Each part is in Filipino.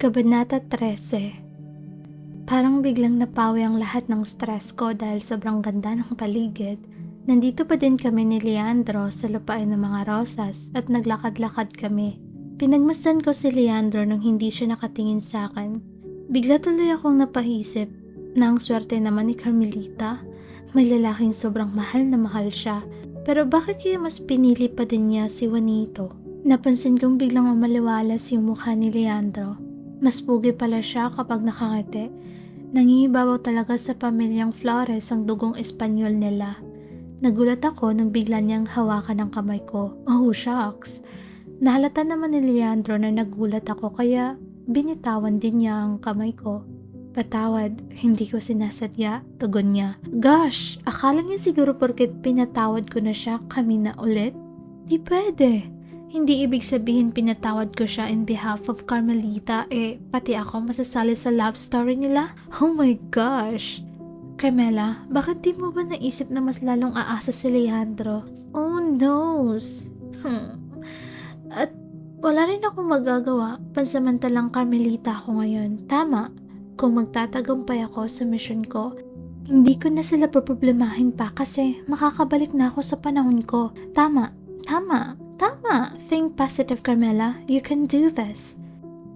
Kabanata 13 Parang biglang napawi ang lahat ng stress ko dahil sobrang ganda ng paligid. Nandito pa din kami ni Leandro sa lupain ng mga rosas at naglakad-lakad kami. Pinagmasdan ko si Leandro nang hindi siya nakatingin sa akin. Bigla tuloy akong napahisip na ang swerte naman ni Carmelita. May lalaking sobrang mahal na mahal siya. Pero bakit kaya mas pinili pa din niya si Juanito? Napansin kong biglang umaliwalas yung mukha ni Leandro. Mas pugi pala siya kapag nakangiti. Nangingibabaw talaga sa pamilyang Flores ang dugong Espanyol nila. Nagulat ako nang bigla niyang hawakan ang kamay ko. Oh, shucks. Nahalata naman ni Leandro na nagulat ako kaya binitawan din niya ang kamay ko. Patawad, hindi ko sinasadya, tugon niya. Gosh, akala niya siguro porket pinatawad ko na siya kami na ulit? Di pwede. Hindi ibig sabihin pinatawad ko siya in behalf of Carmelita, eh pati ako masasali sa love story nila? Oh my gosh! Carmela, bakit di mo ba naisip na mas lalong aasa si Leandro? Oh noes! Hmm. At wala rin akong magagawa, pansamantalang Carmelita ako ngayon. Tama, kung magtatagumpay ako sa mission ko, hindi ko na sila problemahin pa kasi makakabalik na ako sa panahon ko. Tama, tama. Tama. Think positive, Carmela. You can do this.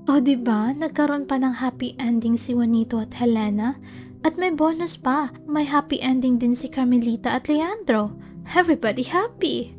O, ba? Nagkaroon pa ng happy ending si Juanito at Helena. At may bonus pa. May happy ending din si Carmelita at Leandro. Everybody happy.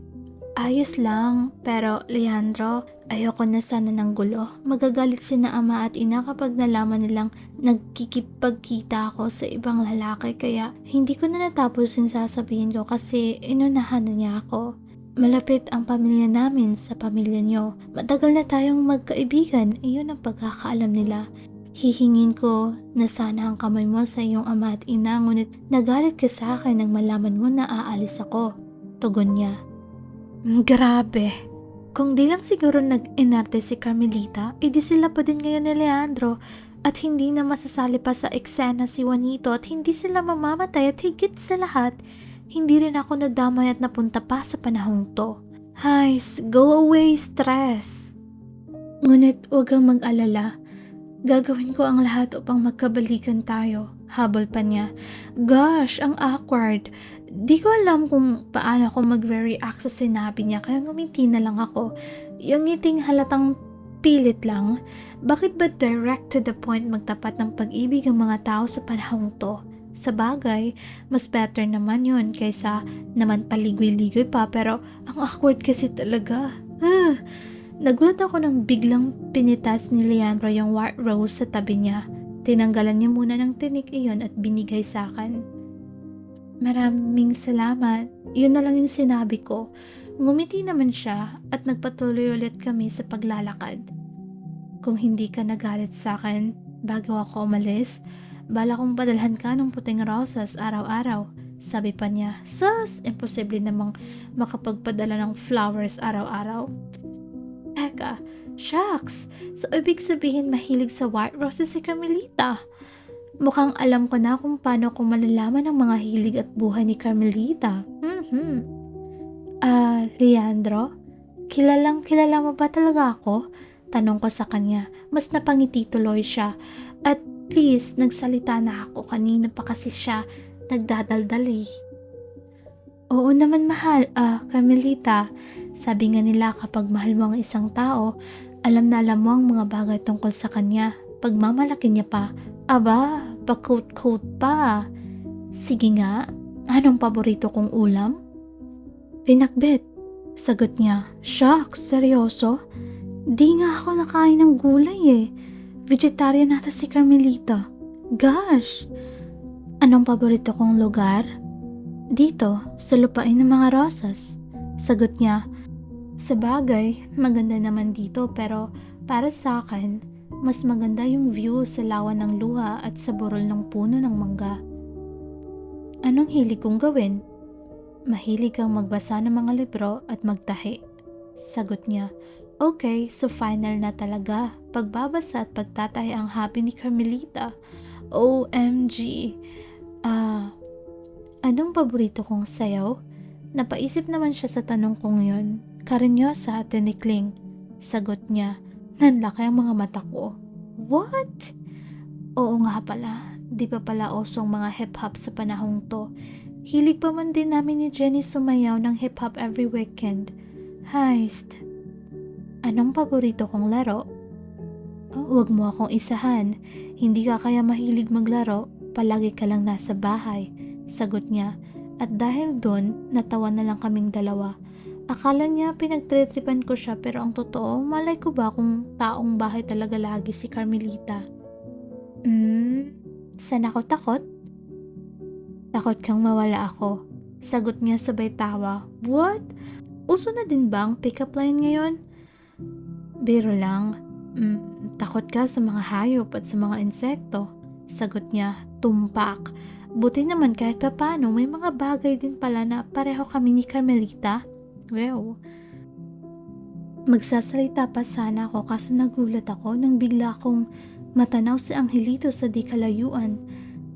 Ayos lang. Pero, Leandro, ayoko na sana ng gulo. Magagalit si na ama at ina kapag nalaman nilang nagkikipagkita ako sa ibang lalaki kaya hindi ko na natapos yung sasabihin ko kasi inunahan na niya ako. Malapit ang pamilya namin sa pamilya niyo. Matagal na tayong magkaibigan, iyon ang pagkakaalam nila. Hihingin ko na sana ang kamay mo sa iyong ama at ina, ngunit nagalit ka sa akin nang malaman mo na aalis ako. Tugon niya. Grabe. Kung di lang siguro nag-inarte si Carmelita, edi sila pa din ngayon ni Leandro at hindi na masasali pa sa eksena si Juanito at hindi sila mamamatay at higit sa lahat, hindi rin ako nadamay at napunta pa sa panahong to. Hays, go away stress. Ngunit huwag kang mag-alala. Gagawin ko ang lahat upang magkabalikan tayo. Habol pa niya. Gosh, ang awkward. Di ko alam kung paano ako magre-react sa sinabi niya kaya ngumiti na lang ako. Yung ngiting halatang pilit lang. Bakit ba direct to the point magtapat ng pag-ibig ang mga tao sa panahong to? Sa bagay, mas better naman yun kaysa naman paligoy-ligoy pa pero ang awkward kasi talaga. Ah, nagulat ako nang biglang pinitas ni Leandro yung white rose sa tabi niya. Tinanggalan niya muna ng tinik iyon at binigay sa akin. Maraming salamat. Yun na lang yung sinabi ko. Ngumiti naman siya at nagpatuloy ulit kami sa paglalakad. Kung hindi ka nagalit sa akin bago ako umalis, Bala kong padalhan ka ng puting rosas araw-araw. Sabi pa niya, sus, imposible namang makapagpadala ng flowers araw-araw. Teka, shucks, so ibig sabihin mahilig sa white roses si Carmelita. Mukhang alam ko na kung paano ko malalaman ang mga hilig at buhay ni Carmelita. Mm-hmm. Ah, uh, Leandro, kilalang kilala mo ba talaga ako? Tanong ko sa kanya. Mas napangiti tuloy siya. At Please, nagsalita na ako. Kanina pa kasi siya nagdadaldal eh. Oo naman mahal, ah, Carmelita. Sabi nga nila kapag mahal mo ang isang tao, alam na alam mo ang mga bagay tungkol sa kanya. Pagmamalaki niya pa, aba, pa-coat-coat pa. Sige nga, anong paborito kong ulam? Pinakbet. Sagot niya, Shucks, seryoso? Di nga ako nakain ng gulay eh. Vegetarian nata si Carmelita. Gosh! Anong paborito kong lugar? Dito, sa lupain ng mga rosas. Sagot niya, sa bagay, maganda naman dito pero para sa akin, mas maganda yung view sa lawa ng luha at sa burol ng puno ng mangga. Anong hilig kong gawin? Mahilig kang magbasa ng mga libro at magtahi. Sagot niya, Okay, so final na talaga. Pagbabasa at pagtatay ang happy ni Carmelita. OMG. Ah, uh, anong paborito kong sayaw? Napaisip naman siya sa tanong kong yun. Karinyosa at tinikling. Sagot niya, nanlaki ang mga mata ko. What? Oo nga pala, di pa pala osong mga hip-hop sa panahong to. Hilig pa man din namin ni Jenny sumayaw ng hip-hop every weekend. Heist. Anong paborito kong laro? Huwag mo akong isahan. Hindi ka kaya mahilig maglaro, palagi ka lang nasa bahay. Sagot niya. At dahil doon, natawa na lang kaming dalawa. Akala niya pinagtritripan ko siya pero ang totoo, malay ko ba kung taong bahay talaga lagi si Carmelita? Hmm, saan ako takot? Takot kang mawala ako. Sagot niya sabay tawa. What? Uso na din ba ang pick-up line ngayon? Biro lang. Mm, takot ka sa mga hayop at sa mga insekto. Sagot niya, tumpak. Buti naman kahit papano may mga bagay din pala na pareho kami ni Carmelita. Well, magsasalita pa sana ako kaso nagulat ako nang bigla akong matanaw si Angelito sa di kalayuan.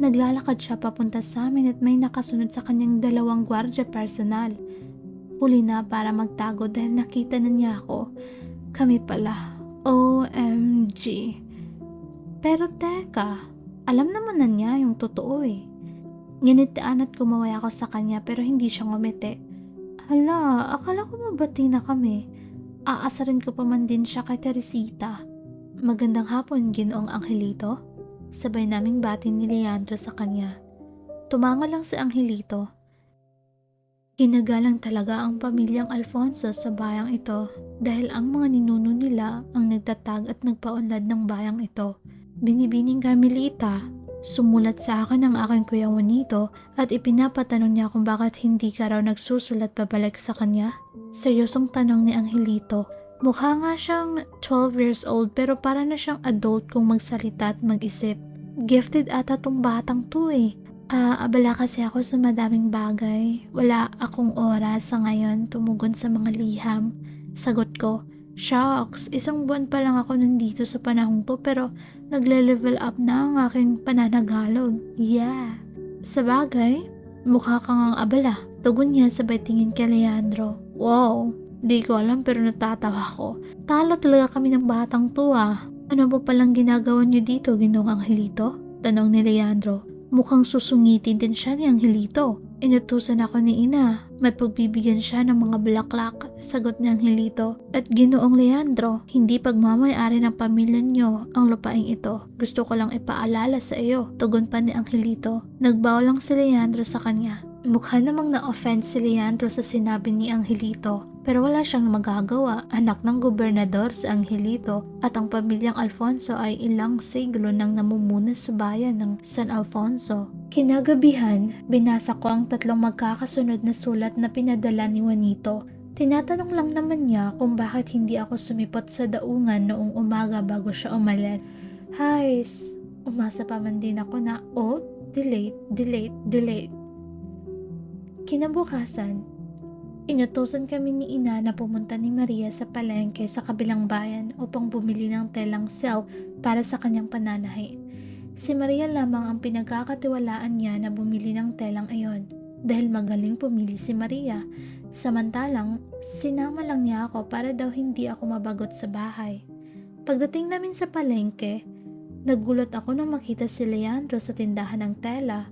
Naglalakad siya papunta sa amin at may nakasunod sa kanyang dalawang gwardya personal. Huli na para magtago dahil nakita na niya ako. Kami pala. OMG. Pero teka, alam naman na niya yung totoo eh. Nginitian at kumaway ako sa kanya pero hindi siya ngumiti. Hala, akala ko mabati na kami. Aasarin ko pa man din siya kay Teresita. Magandang hapon, ginoong Angelito. Sabay naming bati ni Leandro sa kanya. Tumanga lang si Angelito. Ginagalang talaga ang pamilyang Alfonso sa bayang ito dahil ang mga ninuno nila ang nagtatag at nagpaunlad ng bayang ito. Binibining Carmelita, sumulat sa akin ang aking kuya Juanito at ipinapatanong niya kung bakit hindi ka raw nagsusulat pabalik sa kanya. Seryosong tanong ni Angelito. Mukha nga siyang 12 years old pero para na siyang adult kung magsalita at mag-isip. Gifted ata tong batang to eh. Ah, abala kasi ako sa madaming bagay. Wala akong oras sa ngayon tumugon sa mga liham. Sagot ko, Shucks, isang buwan pa lang ako nandito sa panahong to pero nagle-level up na ang aking pananagalog. Yeah. Sa bagay, mukha kang ang abala. Tugon niya sabay tingin kay Leandro. Wow, di ko alam pero natatawa ko. Talo talaga kami ng batang to ah. Ano ba palang ginagawa niyo dito, Ginong Angelito? Tanong ni Leandro. Mukhang susungitin din siya ni Angelito. Inutusan ako ni Ina. May pagbibigyan siya ng mga bulaklak, sagot ni Angelito. At ginoong Leandro, hindi pagmamayari ng pamilya niyo ang lupaing ito. Gusto ko lang ipaalala sa iyo, tugon pa ni Angelito. Nagbaw lang si Leandro sa kanya. Mukha namang na-offend si Leandro sa sinabi ni Angelito. Pero wala siyang magagawa. Anak ng gobernador si Angelito at ang pamilyang Alfonso ay ilang siglo nang namumuna sa bayan ng San Alfonso. Kinagabihan, binasa ko ang tatlong magkakasunod na sulat na pinadala ni Juanito. Tinatanong lang naman niya kung bakit hindi ako sumipot sa daungan noong umaga bago siya umalis. Hays, umasa pa man din ako na, oh, delete, delete, delete. Kinabukasan, inutusan kami ni Ina na pumunta ni Maria sa palengke sa kabilang bayan upang bumili ng telang self para sa kanyang pananahi. Si Maria lamang ang pinagkakatiwalaan niya na bumili ng telang ayon dahil magaling pumili si Maria. Samantalang, sinama lang niya ako para daw hindi ako mabagot sa bahay. Pagdating namin sa palengke, nagulat ako nang makita si Leandro sa tindahan ng tela.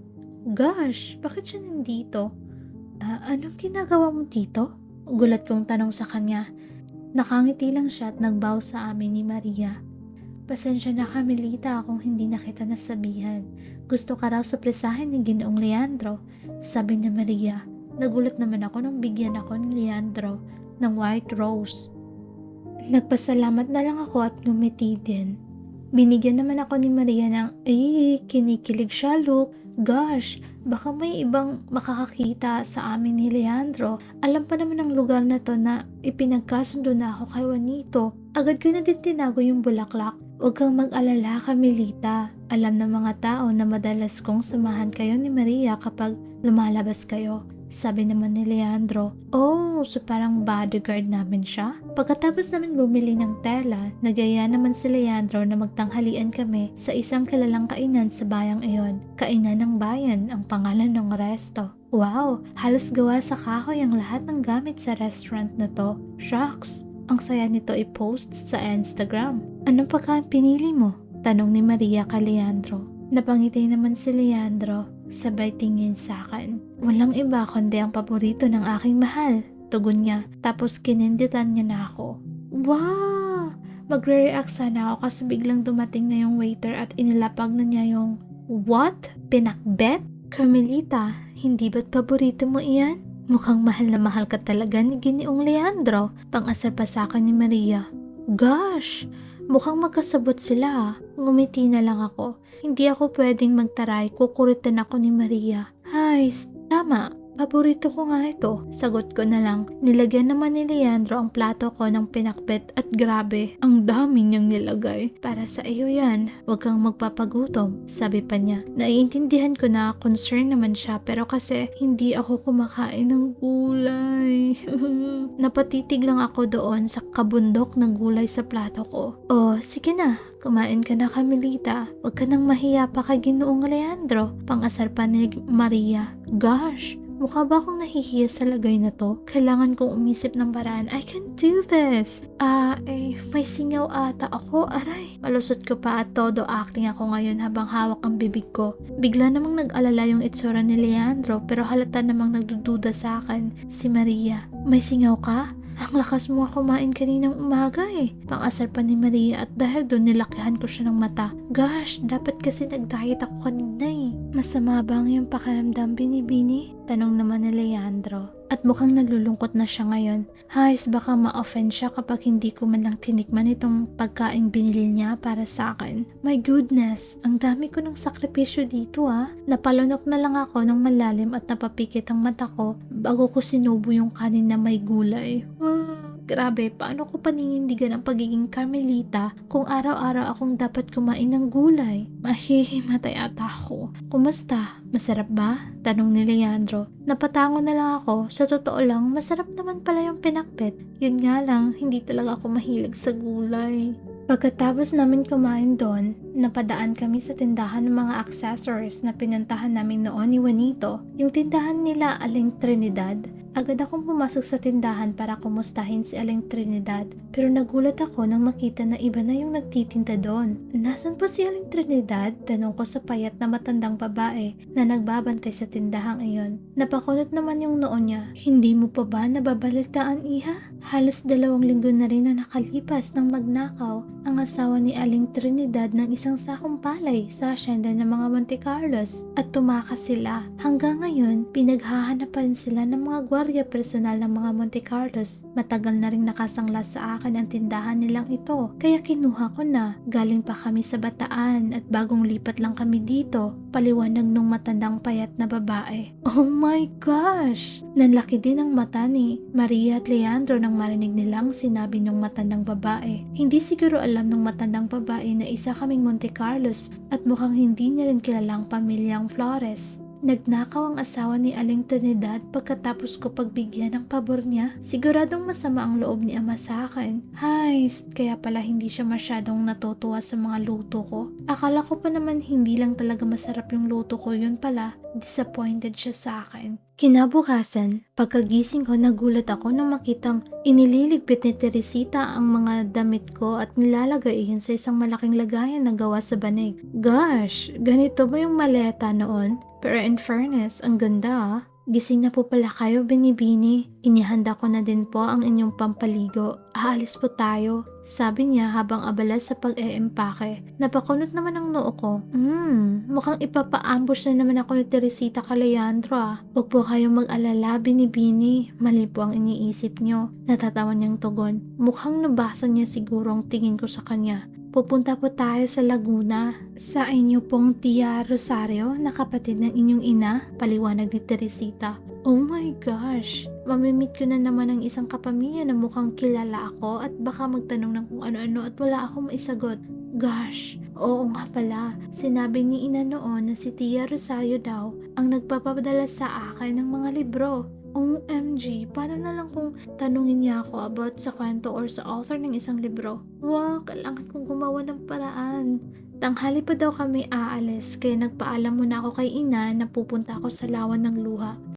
Gosh, bakit siya nandito? Ah, anong ginagawa mo dito? Gulat kong tanong sa kanya. Nakangiti lang siya at nagbaw sa amin ni Maria. Pasensya na Carmelita kung hindi na kita nasabihan. Gusto ka raw supresahin ni Ginoong Leandro, sabi ni Maria. Nagulat naman ako nang bigyan ako ni Leandro ng white rose. Nagpasalamat na lang ako at ngumiti din. Binigyan naman ako ni Maria ng, ay, kinikilig siya, look. Gosh, baka may ibang makakakita sa amin ni Leandro. Alam pa naman ng lugar na to na ipinagkasundo na ako kay Juanito. Agad ko na din tinago yung bulaklak. Huwag kang mag-alala, Camilita. Alam ng mga tao na madalas kong samahan kayo ni Maria kapag lumalabas kayo. Sabi naman ni Leandro, Oh, so parang bodyguard namin siya? Pagkatapos namin bumili ng tela, nagaya naman si Leandro na magtanghalian kami sa isang kilalang kainan sa bayang iyon. Kainan ng bayan ang pangalan ng resto. Wow, halos gawa sa kahoy ang lahat ng gamit sa restaurant na to. Shucks, ang saya nito i-post sa Instagram. Anong pagkain pinili mo? Tanong ni Maria kay Leandro. Napangiti naman si Leandro, sabay tingin sa akin. Walang iba kundi ang paborito ng aking mahal. Tugon niya, tapos kininditan niya na ako. Wow! Magre-react sana ako kasi biglang dumating na yung waiter at inilapag na niya yung What? Pinakbet? Carmelita, hindi ba't paborito mo iyan? Mukhang mahal na mahal ka talaga ni Giniong Leandro. Pang-asar pa sa akin ni Maria. Gosh! Mukhang magkasabot sila. ah. Ngumiti na lang ako. Hindi ako pwedeng magtaray. Kukuritan ako ni Maria. Ay, tama. Paborito ko nga ito. Sagot ko na lang. Nilagyan naman ni Leandro ang plato ko ng pinakbet at grabe, ang dami niyang nilagay. Para sa iyo yan, huwag kang magpapagutom, sabi pa niya. Naiintindihan ko na concern naman siya pero kasi hindi ako kumakain ng gulay. Napatitig lang ako doon sa kabundok ng gulay sa plato ko. Oh, sige na, Kumain ka na Camilita. Huwag ka nang mahiya pa kay Ginoong Leandro. Pang-asar pa ni Maria. Gosh, mukha ba akong nahihiya sa lagay na to? Kailangan kong umisip ng paraan. I can do this. Ah, eh, may singaw ata ako. Aray, malusot ko pa at todo acting ako ngayon habang hawak ang bibig ko. Bigla namang nag-alala yung itsura ni Leandro pero halata namang nagdududa sa akin. Si Maria, may singaw ka? Ang lakas mo kumain kaninang umaga eh. Pang-asar pa ni Maria at dahil doon nilakihan ko siya ng mata. Gosh, dapat kasi nag-diet ako kanina eh. Masama ba ang iyong pakiramdam, Binibini? Tanong naman ni Leandro. At mukhang nalulungkot na siya ngayon. Hayes, baka ma-offend siya kapag hindi ko man lang tinikman itong pagkain binili niya para sa akin. My goodness, ang dami ko ng sakripisyo dito ah. Napalunok na lang ako ng malalim at napapikit ang mata ko bago ko sinubo yung kanin na may gulay. Ah, grabe, paano ko paninindigan ang pagiging Carmelita kung araw-araw akong dapat kumain ng gulay? Mahihimatay ata ako. Kumusta? Masarap ba? Tanong ni Leandro. Napatango na lang ako. Sa totoo lang, masarap naman pala yung pinakbet. Yun nga lang, hindi talaga ako mahilig sa gulay. Pagkatapos namin kumain doon, napadaan kami sa tindahan ng mga accessories na pinuntahan namin noon ni Juanito. Yung tindahan nila Aling Trinidad. Agad akong pumasok sa tindahan para kumustahin si Aling Trinidad. Pero nagulat ako nang makita na iba na yung nagtitinda doon. Nasaan po si Aling Trinidad? Tanong ko sa payat na matandang babae na nagbabantay sa tindahang iyon. Napakunot naman yung noon niya. Hindi mo pa ba nababalitaan, Iha? Halos dalawang linggo na rin na nakalipas ng magnakaw ang asawa ni Aling Trinidad ng isang sakong palay sa asyenda ng mga Monte Carlos at tumakas sila. Hanggang ngayon, pinaghahanap pa rin sila ng mga gwardiya personal ng mga Monte Carlos. Matagal na rin nakasangla sa akin ang tindahan nilang ito, kaya kinuha ko na. Galing pa kami sa Bataan at bagong lipat lang kami dito, paliwanag nung matandang payat na babae. Oh my gosh! Nanlaki din ang mata ni Maria at Leandro nang marinig nilang sinabi ng matandang babae. Hindi siguro alam ng matandang babae na isa kaming Monte Carlos at mukhang hindi niya rin kilalang pamilyang Flores. Nagnakaw ang asawa ni Aling Trinidad pagkatapos ko pagbigyan ng pabor niya. Siguradong masama ang loob ni Ama sa akin. Hay, kaya pala hindi siya masyadong natutuwa sa mga luto ko. Akala ko pa naman hindi lang talaga masarap yung luto ko yun pala. Disappointed siya sa akin. Kinabukasan, pagkagising ko nagulat ako nang makitang inililigpit ni Teresita ang mga damit ko at nilalagay iyon sa isang malaking lagayan na gawa sa banig. Gosh, ganito ba yung maleta noon? Pero in fairness, ang ganda ah. Gising na po pala kayo, Binibini. Inihanda ko na din po ang inyong pampaligo. Aalis po tayo. Sabi niya habang abala sa pag-eempake. Napakunot naman ang noo ko. Hmm, mukhang ipapa-ambush na naman ako ni Teresita Calayandro ah. Huwag po kayong mag-alala, Binibini. Mali po ang iniisip niyo. Natatawa niyang tugon. Mukhang nabasa niya siguro ang tingin ko sa kanya. Pupunta po tayo sa Laguna. Sa inyo pong Tia Rosario na kapatid ng inyong ina, paliwanag ni Teresita. Oh my gosh! Mamimit ko na naman ang isang kapamilya na mukhang kilala ako at baka magtanong ng kung ano-ano at wala akong maisagot. Gosh, oo nga pala. Sinabi ni ina noon na si Tia Rosario daw ang nagpapadala sa akin ng mga libro. OMG, paano na lang kung tanungin niya ako about sa kwento or sa author ng isang libro? Wow, kailangan kong gumawa ng paraan. Tanghali pa daw kami aalis kaya nagpaalam muna ako kay ina na pupunta ako sa lawan ng luha.